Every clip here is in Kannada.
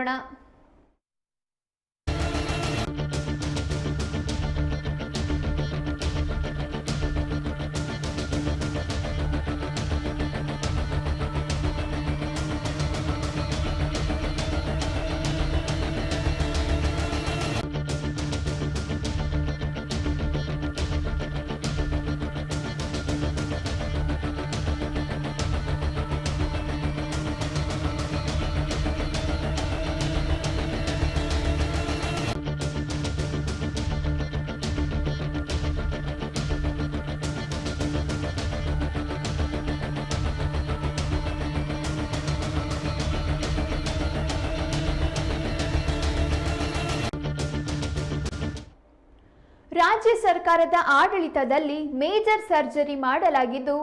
コロ ರಾಜ್ಯ ಸರ್ಕಾರದ ಆಡಳಿತದಲ್ಲಿ ಮೇಜರ್ ಸರ್ಜರಿ ಮಾಡಲಾಗಿದ್ದು,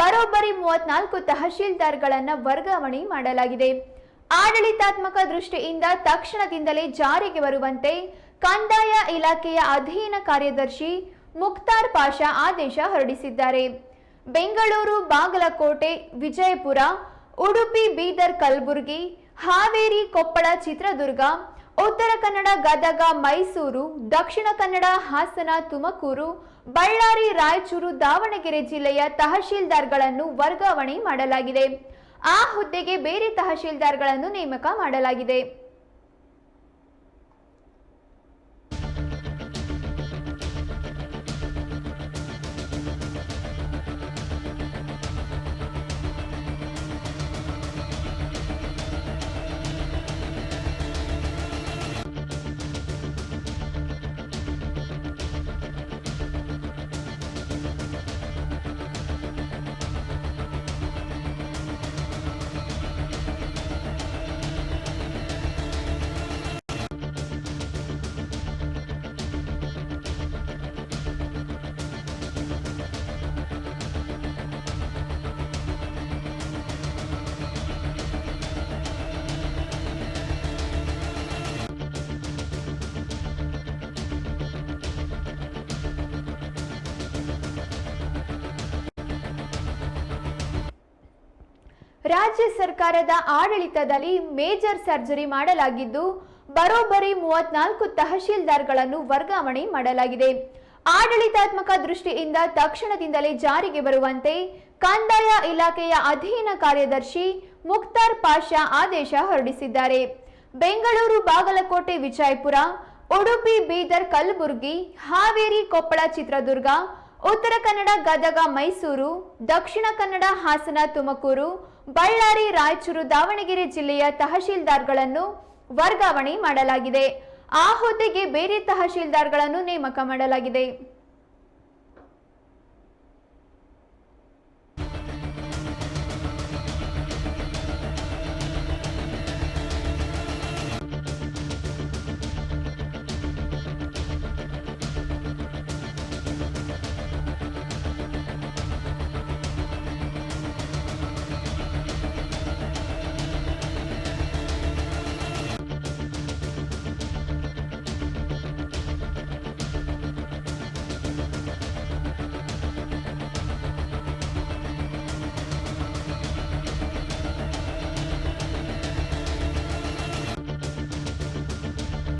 ಬರೋಬ್ಬರಿ ಮೂವತ್ನಾಲ್ಕು ತಹಶೀಲ್ದಾರ್ಗಳನ್ನ ವರ್ಗಾವಣೆ ಮಾಡಲಾಗಿದೆ. ಆಡಳಿತಾತ್ಮಕ ದೃಷ್ಟಿಯಿಂದ ತಕ್ಷಣದಿಂದಲೇ ಜಾರಿಗೆ ಬರುವಂತೆ ಕಂದಾಯ ಇಲಾಖೆಯ ಅಧೀನ ಕಾರ್ಯದರ್ಶಿ ಮುಕ್ತಾರ್ ಪಾಷಾ ಆದೇಶ ಹೊರಡಿಸಿದ್ದಾರೆ. ಬೆಂಗಳೂರು, ಬಾಗಲಕೋಟೆ, ವಿಜಯಪುರ, ಉಡುಪಿ, ಬೀದರ್, ಕಲಬುರಗಿ, ಹಾವೇರಿ, ಕೊಪ್ಪಳ, ಚಿತ್ರದುರ್ಗ ಉತ್ತರ ಕನ್ನಡ ಗದಗ, ಮೈಸೂರು, ದಕ್ಷಿಣ ಕನ್ನಡ, ಹಾಸನ, ತುಮಕೂರು, ಬಳ್ಳಾರಿ, ರಾಯಚೂರು, ದಾವಣಗೆರೆ ಜಿಲ್ಲೆಯ ತಹಶೀಲ್ದಾರ್ಗಳನ್ನು ವರ್ಗಾವಣೆ ಮಾಡಲಾಗಿದೆ. ಆ ಹುದ್ದೆಗೆ ಬೇರೆ ತಹಶೀಲ್ದಾರ್ಗಳನ್ನು ನೇಮಕ ಮಾಡಲಾಗಿದೆ. ರಾಜ್ಯ ಸರ್ಕಾರದ ಆಡಳಿತದಲ್ಲಿ ಮೇಜರ್ ಸರ್ಜರಿ ಮಾಡಲಾಗಿದ್ದು, ಬರೋಬ್ಬರಿ ಮೂವತ್ನಾಲ್ಕು ತಹಶೀಲ್ದಾರ್ಗಳನ್ನು ವರ್ಗಾವಣೆ ಮಾಡಲಾಗಿದೆ. ಆಡಳಿತಾತ್ಮಕ ದೃಷ್ಟಿಯಿಂದ ತಕ್ಷಣದಿಂದಲೇ ಜಾರಿಗೆ ಬರುವಂತೆ ಕಂದಾಯ ಇಲಾಖೆಯ ಅಧೀನ ಕಾರ್ಯದರ್ಶಿ ಮುಕ್ತಾರ್ ಪಾಷಾ ಆದೇಶ ಹೊರಡಿಸಿದ್ದಾರೆ. ಬೆಂಗಳೂರು ಬಾಗಲಕೋಟೆ ವಿಜಯಪುರ, ಉಡುಪಿ ಬೀದರ್ ಕಲಬುರಗಿ, ಹಾವೇರಿ ಕೊಪ್ಪಳ ಚಿತ್ರದುರ್ಗ ಉತ್ತರ ಕನ್ನಡ, ಗದಗ, ಮೈಸೂರು, ದಕ್ಷಿಣ ಕನ್ನಡ, ಹಾಸನ, ತುಮಕೂರು, ಬಳ್ಳಾರಿ, ರಾಯಚೂರು, ದಾವಣಗೆರೆ ಜಿಲ್ಲೆಯ ತಹಶೀಲ್ದಾರ್ಗಳನ್ನು ವರ್ಗಾವಣೆ ಮಾಡಲಾಗಿದೆ. ಆ ಹುದ್ದೆಗೆ ಬೇರೆ ತಹಶೀಲ್ದಾರ್ಗಳನ್ನು ನೇಮಕ ಮಾಡಲಾಗಿದೆ.